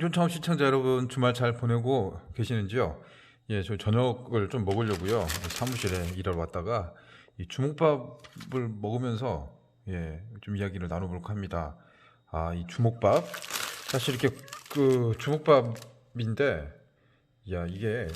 생존차원 시청자 여러분 주말 잘 보내고 계시는지요? 예, 저 저녁을 좀 먹으려고요. 사무실에 일하러 왔다가 이 주먹밥을 먹으면서 예, 좀 이야기를 나눠볼까 합니다. 아, 이 주먹밥 사실 이렇게 그 주먹밥인데 야, 이게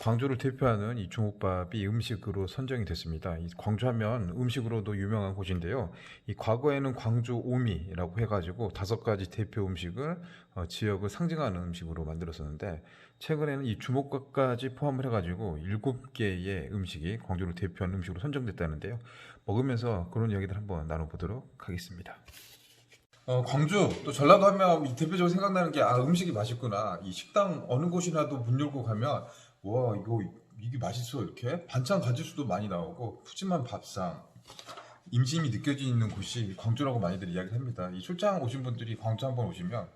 광주를 대표하는 이 주먹밥이 음식으로 선정이 됐습니다. 이 광주하면 음식으로도 유명한 곳인데요. 이 과거에는 광주 오미라고 해가지고 다섯 가지 대표 음식을 어, 지역을 상징하는 음식으로 만들었었는데 최근에는 이 주먹밥까지 포함을 해가지고 일곱 개의 음식이 광주를 대표하는 음식으로 선정됐다는데요. 먹으면서 그런 이야기들 한번 나눠보도록 하겠습니다. 어, 광주 또 전라도 하면 이 대표적으로 생각나는 게 아 음식이 맛있구나 이 식당 어느 곳이라도 문 열고 가면 와 이거 이게 맛있어 이렇게? 반찬 가짓수도 많이 나오고 푸짐한 밥상. 임심이 느껴지는 곳이 광주라고 많이들 이야기를 합니다. 이 출장 오신 분들이 광주 한번 오시면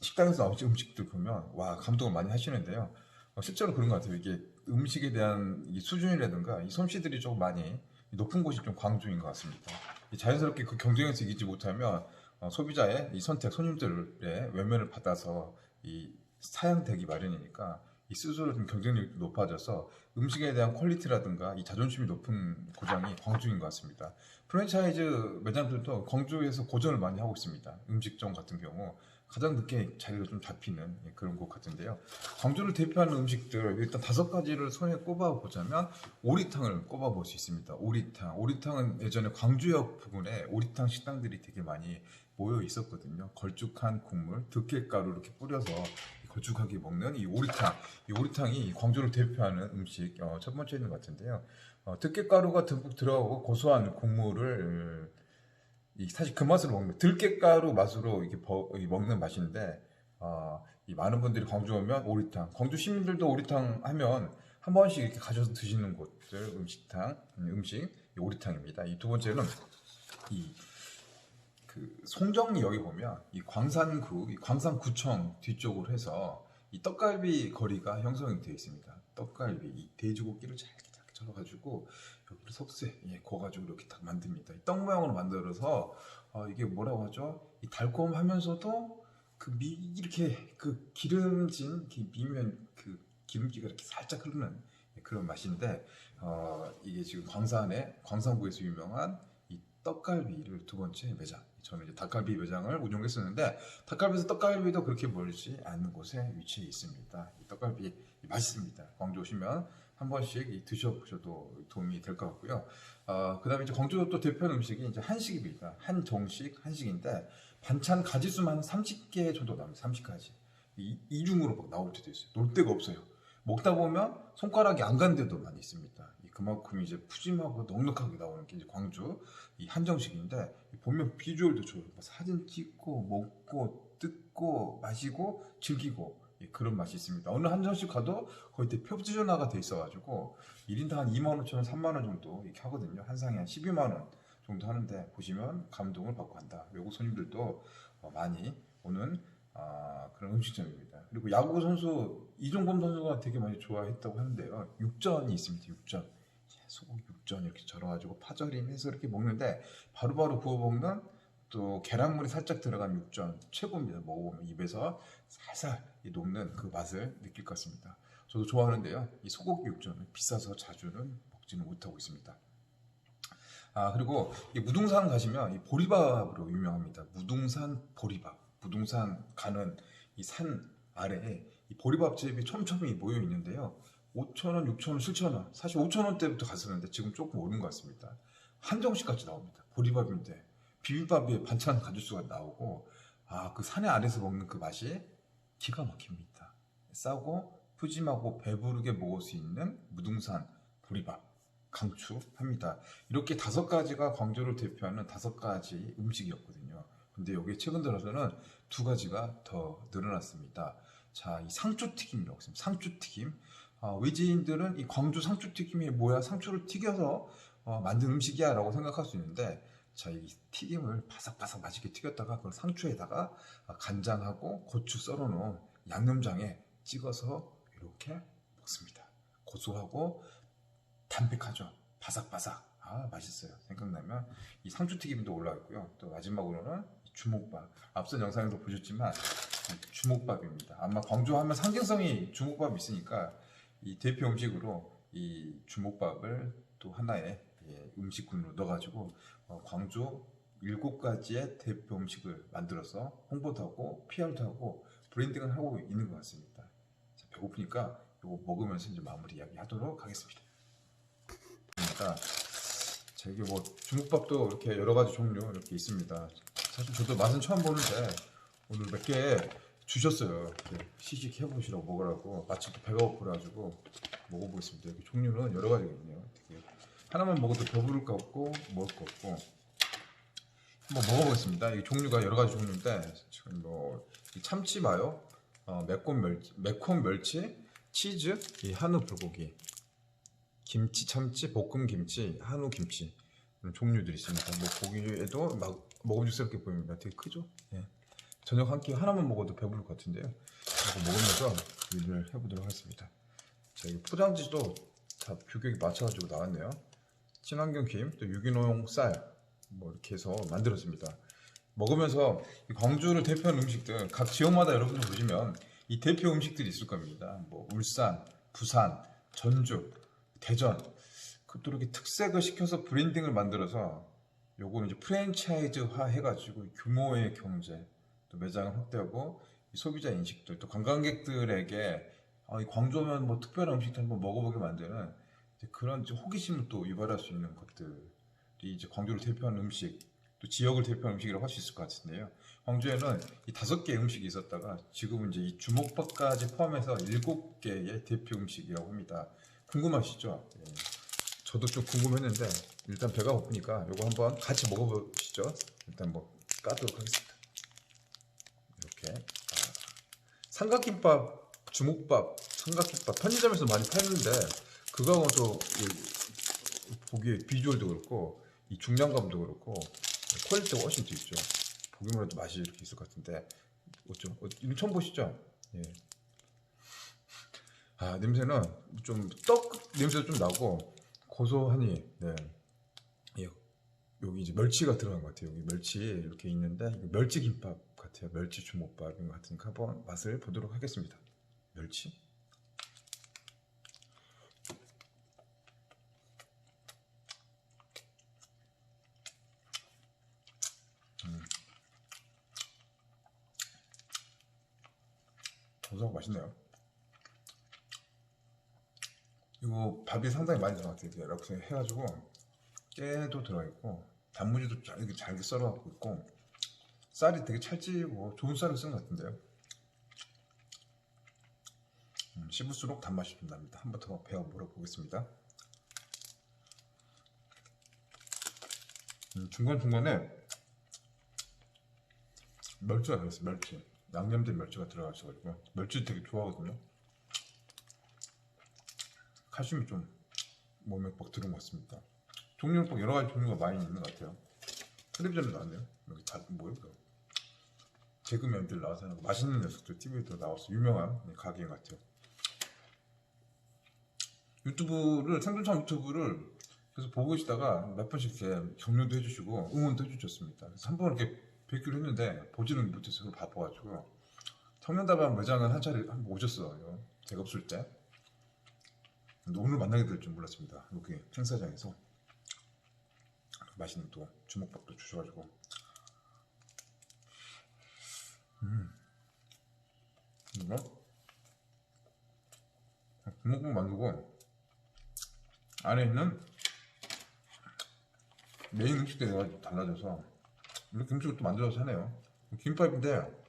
식당에서 나오는 음식들 보면 와 감동을 많이 하시는데요. 어, 실제로 그런 것 같아요. 이게 음식에 대한 이 수준이라든가 이 솜씨들이 좀 많이 높은 곳이 좀 광주인 것 같습니다. 이 자연스럽게 그 경쟁에서 이기지 못하면 어, 소비자의 이 선택, 손님들의 외면을 받아서 이 사양되기 마련이니까 이 스스로 좀 경쟁력이 높아져서 음식에 대한 퀄리티라든가 이 자존심이 높은 고장이 광주인 것 같습니다. 프랜차이즈 매장들도 광주에서 고전을 많이 하고 있습니다. 음식점 같은 경우 가장 늦게 자리가 좀 잡히는 예, 그런 곳 같은데요. 광주를 대표하는 음식들 일단 다섯 가지를 손에 꼽아 보자면 오리탕을 꼽아 볼 수 있습니다. 오리탕, 오리탕은 예전에 광주역 부근에 오리탕 식당들이 되게 많이 모여 있었거든요. 걸쭉한 국물, 들깨가루 이렇게 뿌려서 걸쭉하게 먹는 이 오리탕. 이 오리탕이 광주를 대표하는 음식 어, 첫 번째인 것 같은데요. 어, 들깨가루가 듬뿍 들어가고 고소한 국물을 이 사실 그 맛으로 먹는 들깨가루 맛으로 이렇게 버- 이 먹는 맛인데 어, 이 많은 분들이 광주 오면 오리탕, 광주 시민들도 오리탕 하면 한 번씩 이렇게 가셔서 드시는 곳들 음식탕 음, 음식 이 오리탕입니다. 이 두 번째는 이 그 송정리 여기 보면 이 광산구, 이 광산구청 뒤쪽으로 해서 이 떡갈비 거리가 형성이 되어 있습니다. 떡갈비, 이 돼지고기를 잘게 잘게 절어가지고 여기를 석쇠, 예, 구워가지고 이렇게 딱 만듭니다. 이떡 모양으로 만들어서 어, 이게 뭐라고 하죠? 이 달콤하면서도 그 미 이렇게 그 기름진 그 미면 그 기름기가 이렇게 살짝 흐르는 예, 그런 맛인데 어, 이게 지금 광산에 광산구에서 유명한 이 떡갈비를 두 번째 매장. 저는 이제 닭갈비 매장을 운영했었는데 닭갈비에서 떡갈비도 그렇게 멀지 않는 곳에 위치해 있습니다. 이 떡갈비 맛있습니다. 광주 오시면 한 번씩 이 드셔보셔도 도움이 될 것 같고요. 어, 그다음에 이제 광주 또 대표 음식이 이제 한식입니다. 한정식 한식인데 반찬 가지수만 30개 정도 나옵니다. 30가지. 이 이중으로 막 나올 때도 있어요. 놀 데가 없어요. 먹다 보면 손가락이 안 간 데도 많이 있습니다. 이 그만큼 이제 푸짐하고 넉넉하게 나오는 게 이제 광주 이 한정식인데 보면 비주얼도 좋아요. 뭐 사진 찍고 먹고 뜯고 마시고 즐기고 예, 그런 맛이 있습니다. 어느 한정식 가도 거의 대 표준화가 돼 있어가지고 1인당 한 2만 5천 원, 3만 원 정도 이렇게 하거든요. 한 상에 한 12만 원 정도 하는데 보시면 감동을 받고 간다. 외국 손님들도 어, 많이 오는 아, 그런 음식점입니다. 그리고 야구 선수 이종범 선수가 되게 많이 좋아했다고 하는데요. 육전이 있습니다. 육전. 소고기 육전 이렇게 절여가지고 파절임 해서 이렇게 먹는데 바로 바로 구워 먹는 또 계란물이 살짝 들어간 육전 최고입니다. 먹어보면 입에서 살살 이 녹는 그 맛을 느낄 것 같습니다. 저도 좋아하는데요. 이 소고기 육전은 비싸서 자주는 먹지는 못하고 있습니다. 아 그리고 이 무등산 가시면 이 보리밥으로 유명합니다. 무등산 보리밥. 무등산 가는 이 산 아래에 이 보리밥집이 촘촘히 모여 있는데요. 5,000원, 6,000원, 7,000원. 사실 5,000원 때부터 갔었는데 지금 조금 오른 것 같습니다. 한정식 같이 나옵니다. 보리밥인데 비빔밥에 반찬 가짓수가 나오고 아 그 산의 아래서 먹는 그 맛이 기가 막힙니다. 싸고 푸짐하고 배부르게 먹을 수 있는 무등산 보리밥 강추합니다. 이렇게 다섯 가지가 광주를 대표하는 다섯 가지 음식이었거든요. 근데 여기 최근 들어서는 두 가지가 더 늘어났습니다. 자, 이 상추 튀김이라고 있습니다. 상추 튀김. 아, 외지인들은 이 광주 상추튀김이 뭐야? 상추를 튀겨서 어, 만든 음식이야 라고 생각할 수 있는데 자, 이 튀김을 바삭바삭 맛있게 튀겼다가 그걸 상추에다가 아, 간장하고 고추 썰어놓은 양념장에 찍어서 이렇게 먹습니다. 고소하고 담백하죠. 바삭바삭. 아, 맛있어요. 생각나면 이 상추튀김도 올라와 있고요. 또 마지막으로는 이 주먹밥. 앞선 영상에도 보셨지만 주먹밥입니다. 아마 광주 하면 상징성이 주먹밥이 있으니까 이 대표 음식으로 이 주먹밥을 또 하나의 예, 음식군으로 넣어가지고 어, 광주 일곱 가지의 대표 음식을 만들어서 홍보도 하고 PR도 하고 브랜딩을 하고 있는 것 같습니다. 자, 배고프니까 이거 먹으면서 이제 마무리 이야기하도록 하겠습니다. 그러니까 제게 뭐 주먹밥도 이렇게 여러 가지 종류 이렇게 있습니다. 사실 저도 맛은 처음 보는데 오늘 몇개 주셨어요. 시식 해보시라고 먹으라고 마침 또 배가 고프가지고 먹어보겠습니다. 이렇게 종류는 여러 가지가 있네요. 되게 하나만 먹어도 배부를 것 같고 먹을 것 같고 한번 먹어보겠습니다. 이 종류가 여러 가지 종류인데 지금 뭐이 참치 마요, 어, 매콤 멸치, 매콤 멸치, 치즈, 이 한우 불고기, 김치 참치, 볶음 김치, 한우 김치 종류들이 있습니다. 뭐 고기에도 막 먹음직스럽게 보입니다. 되게 크죠? 예. 저녁 한 끼 하나만 먹어도 배부를 것 같은데요. 이거 먹으면서 일을 해보도록 하겠습니다. 자, 이 포장지도 다 규격에 맞춰가지고 나왔네요. 친환경 김, 또 유기농 쌀, 뭐 이렇게 해서 만들었습니다. 먹으면서 이 광주를 대표하는 음식들 각 지역마다 여러분들 보시면 이 대표 음식들이 있을 겁니다. 뭐 울산, 부산, 전주, 대전 그또 이렇게 특색을 시켜서 브랜딩을 만들어서 요거 이제 프랜차이즈화 해가지고 규모의 경제 또 매장을 확대하고 이 소비자 인식들 또 관광객들에게 아, 이 광주 오면 뭐 특별한 음식도 한번 먹어보게 만드는 그런 호기심을 또 유발할 수 있는 것들이 이제 광주를 대표하는 음식 또 지역을 대표하는 음식이라고 할 수 있을 것 같은데요. 광주에는 이 다섯 개의 음식이 있었다가 지금은 이제 이 주먹밥까지 포함해서 일곱 개의 대표 음식이라고 합니다. 궁금하시죠? 예. 저도 좀 궁금했는데 일단 배가 고프니까 이거 한번 같이 먹어보시죠. 일단 뭐 까도록 하겠습니다. 이렇게 아, 삼각김밥, 주먹밥, 삼각김밥 편의점에서 많이 팔는데 그거하고 보기에 비주얼도 그렇고 이 중량감도 그렇고 퀄리티가 훨씬 더 있죠. 보기만 해도 맛이 이렇게 있을 것 같은데 어쩜 어, 이거 처음 보시죠? 예. 아 냄새는 좀 떡 냄새도 좀 나고 고소하니 네. 예. 여기 이제 멸치가 들어간 것 같아요. 여기 멸치 이렇게 있는데 멸치 김밥 같아요. 멸치 주먹밥인 것 같으니까 한번 맛을 보도록 하겠습니다. 멸치? 음. 고소하고 맛있네요. 이거 밥이 상당히 많이 들어갔어요. 이렇게 해가지고 깨도 들어있고 단무지도 잘- 이렇게 잘게 썰어갖고 있고 쌀이 되게 찰지고 좋은 쌀을 쓴 것 같은데요. 음, 씹을수록 단맛이 좀 납니다. 한번 더 배워 물어보겠습니다. 음, 중간중간에 멸치가 들어있어요. 멸치. 양념된 멸치가 들어가셔가지고 멸치 되게 좋아하거든요. 칼슘이 좀 몸에 막 들은 것 같습니다. 종류는 꼭 여러 가지 종류가 많이 있는 것 같아요. 텔레비전에 나왔네요. 여기 다 뭐예요? 그 개그맨들 나와서 하는 거. 맛있는 녀석들 TV에도 나와서 유명한 가게인 것 같아요. 유튜브를 생존참 유튜브를 계속 보고 계시다가 몇 번씩 이렇게 격려도 해주시고 응원도 해주셨습니다. 그래서 한 번 이렇게 뵙기로 했는데 보지는 못해서 바빠가지고 청년다방 매장은 한 차례 한번 오셨어요. 제가 없을 때. 오늘 만나게 될 줄 몰랐습니다. 여기 행사장에서 맛있는 또 주먹밥도 주셔가지고 음 이거 주먹밥 만들고 안에 있는 메인 음식들이 달라져서 이렇게 음식을 또 만들어서 하네요. 김밥인데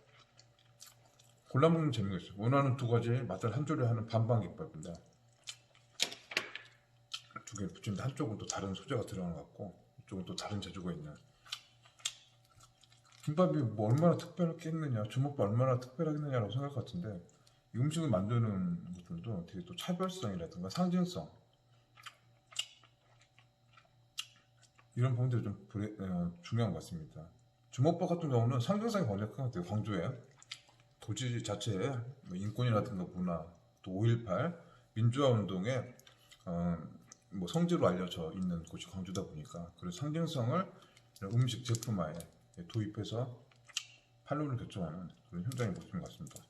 골라 먹는 재미가 있어요. 원하는 두 가지 맛을 한 조리 하는 반반 김밥인데 두개 붙이는데 한쪽은 또 다른 소재가 들어간 것 같고 이쪽은 또 다른 재주가 있는 김밥이 뭐 얼마나 특별하겠느냐 주먹밥 얼마나 특별하겠느냐라고 생각 같은데 이 음식을 만드는 것들도 되게 또 차별성이라든가 상징성 이런 부분들이 좀 브레- 어, 중요한 것 같습니다. 주먹밥 같은 경우는 상징성이 굉장히 큰것 같아요. 광주에 도시 자체에 뭐 인권이라든가 문화 또 5.18 민주화 운동의 어, 뭐 성지로 알려져 있는 곳이 광주다 보니까 그런 상징성을 음식 제품화에 도입해서 판로를 결정하는 그런 현장의 모습인 것 같습니다.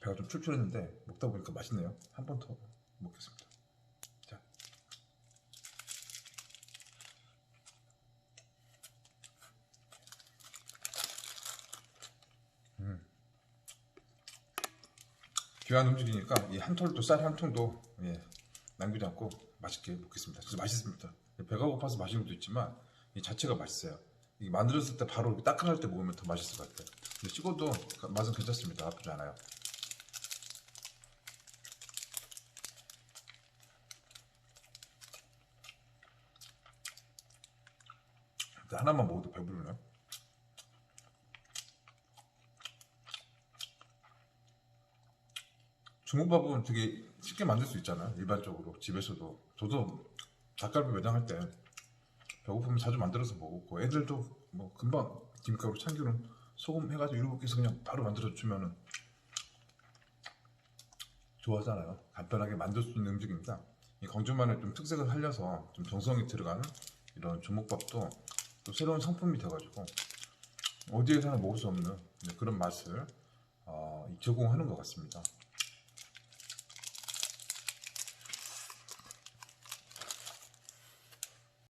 배가 좀 출출했는데 먹다 보니까 맛있네요. 한 번 더 먹겠습니다. 귀한 음식이니까 이 한 톨도 쌀 한 통도 예, 남기지 않고 맛있게 먹겠습니다. 진짜 맛있습니다. 배가 고파서 마시는 것도 있지만 이 자체가 맛있어요. 이 만들었을 때 바로 따끈할 때 먹으면 더 맛있을 것 같아요. 근데 식어도 맛은 괜찮습니다. 나쁘지 않아요. 하나만 먹어도 배부르네요. 중국밥은 되게 쉽게 만들 수 있잖아요. 일반적으로 집에서도 저도 닭갈비 매장 할 때 배고프면 자주 만들어서 먹었고 애들도 뭐 금방 김가루 참기름 소금 해가지고 이렇게 해서 그냥 바로 만들어 주면은 좋아하잖아요. 간단하게 만들 수 있는 음식입니다. 이 광주만의 좀 특색을 살려서 좀 정성이 들어가는 이런 주먹밥도 또 새로운 상품이 돼가지고 어디에서나 먹을 수 없는 그런 맛을 어, 제공하는 것 같습니다.